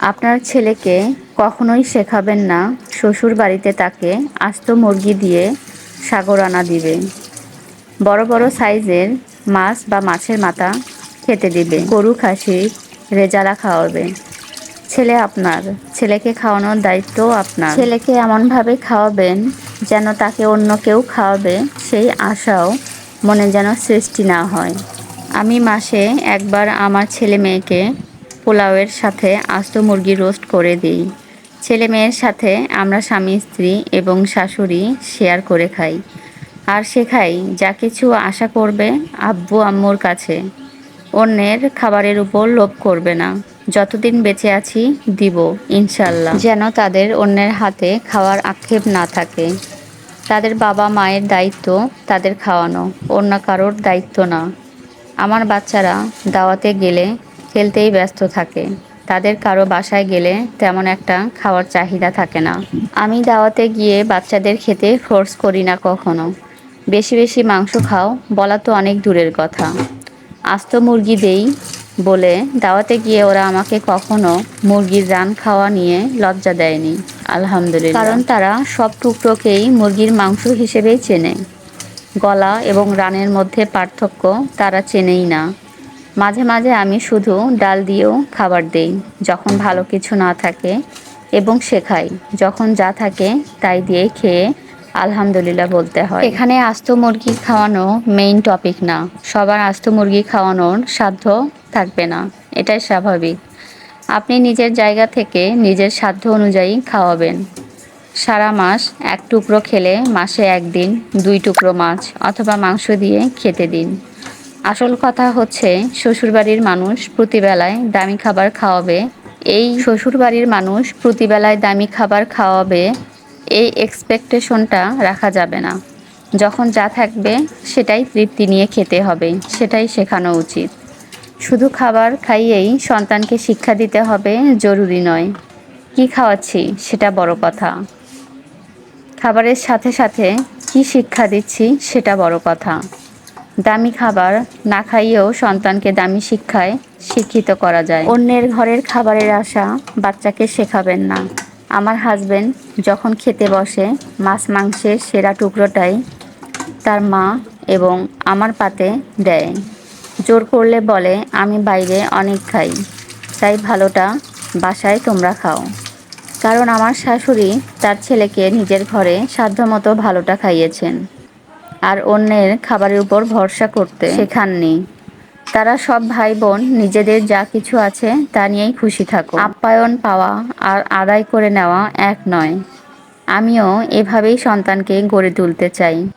আপনার ছেলেকে কখনোই শেখাবেন না। শ্বশুর বাড়িতে তাকে আস্ত মুরগি দিয়ে সাগর আনা দিবে। বড় বড় সাইজের মাছ বা মাছের মাথা খেতে দিবে। গরু খাসি রেজালা খাওয়াবে। ছেলে আপনার। ছেলেকে খাওয়ানোর দায়িত্ব আপনার। ছেলেকে এমনভাবে খাওয়াবেন যেন তাকে অন্য কেউ খাওয়াবে, সেই আশাও মনে যেন সৃষ্টি না হয়। আমি মাসে একবার আমার ছেলে মেয়েকে পোলাওয়ের সাথে আস্ত মুরগি রোস্ট করে দিই। ছেলে মেয়ের সাথে আমরা স্বামী, স্ত্রী এবং শাশুড়ি শেয়ার করে খাই। আর শেখাই যা কিছু আশা করবে আব্বু আম্মুর কাছে। অন্যের খাবারের উপর লোভ করবে না। যতদিন বেঁচে আছি, দিব ইনশাল্লাহ যেন তাদের অন্যের হাতে খাওয়ার আক্ষেপ না থাকে। তাদের বাবা মায়ের দায়িত্ব তাদের খাওয়ানো, অন্য কারোর দায়িত্ব না। আমার বাচ্চারা দাওয়াতে গেলে খেলতেই ব্যস্ত থাকে। তাদের কারও বাসায় গেলে তেমন একটা খাওয়ার চাহিদা থাকে না। আমি দাওয়াতে গিয়ে বাচ্চাদের খেতে ফোর্স করি না কখনো। বেশি বেশি মাংস খাও, বলা তো অনেক দূরের কথা। আস্ত মুরগি দেই বলে দাওয়াতে গিয়ে ওরা আমাকে কখনো মুরগির রান খাওয়া নিয়ে লজ্জা দেয়নি। আলহামদুলিল্লাহ। কারণ তারা সব টুকরোকেই মুরগির মাংস হিসেবেই চেনে। গলা এবং রানের মধ্যে পার্থক্য তারা চেনেই না। মাঝে মাঝে আমি শুধু ডাল দিয়েও খাবার দেই, যখন ভালো কিছু না থাকে এবং শেখাই। যখন যা থাকে তাই দিয়ে খেয়ে আলহামদুলিল্লাহ বলতে হয়। এখানে আস্ত মুরগি খাওয়ানো মেইন টপিক না। সবার আস্ত মুরগি খাওয়ানোর সাধ্য থাকবে না। এটাই স্বাভাবিক। আপনি নিজের জায়গা থেকে নিজের সাধ্য অনুযায়ী খাওয়াবেন। সারা মাস এক টুকরো খেলে মাসে একদিন দুই টুকরো মাছ অথবা মাংস দিয়ে খেতে দিন। আসল কথা হচ্ছে, শ্বশুরবাড়ির মানুষ প্রতিবেলায় দামি খাবার খাওয়াবে। এই শ্বশুরবাড়ির মানুষ প্রতিবেলায় দামি খাবার খাওয়াবে, এই এক্সপেকটেশনটা রাখা যাবে না। যখন যা থাকবে, সেটাই তৃপ্তি নিয়ে খেতে হবে, সেটাই শেখানো উচিত। শুধু খাবার খাইয়েই সন্তানকে শিক্ষা দিতে হবে জরুরি নয়। কি খাওয়াচ্ছি, সেটা বড় কথা। খাবারের সাথে সাথে কি শিক্ষা দিচ্ছি, সেটা বড় কথা। দামি খাবার না খাইয়েও সন্তানকে দামি শিক্ষায় শিক্ষিত করা যায়। অন্যের ঘরের খাবারের আশা বাচ্চাকে শেখাবেন না। আমার হাজবেন্ড যখন খেতে বসে, মাছ মাংসের সেরা টুকরোটাই তার মা এবং আমার পাতে দেয়। জোর করলে বলে, আমি বাইরে অনেক খাই, তাই ভালোটা বাসায় তোমরা খাও। কারণ আমার শাশুড়ি তার ছেলেকে নিজের ঘরে সাধ্যমতো ভালোটা খাইয়েছেন। আর অন্যের খাবারের উপর ভরসা করতে শেখাননি। তারা সব ভাই বোন নিজেদের যা কিছু আছে তা নিয়েই খুশি থাকো। আপ্যায়ন পাওয়া আর আদায় করে নেওয়া এক নয়। আমিও এভাবেই সন্তানকে গড়ে তুলতে চাই।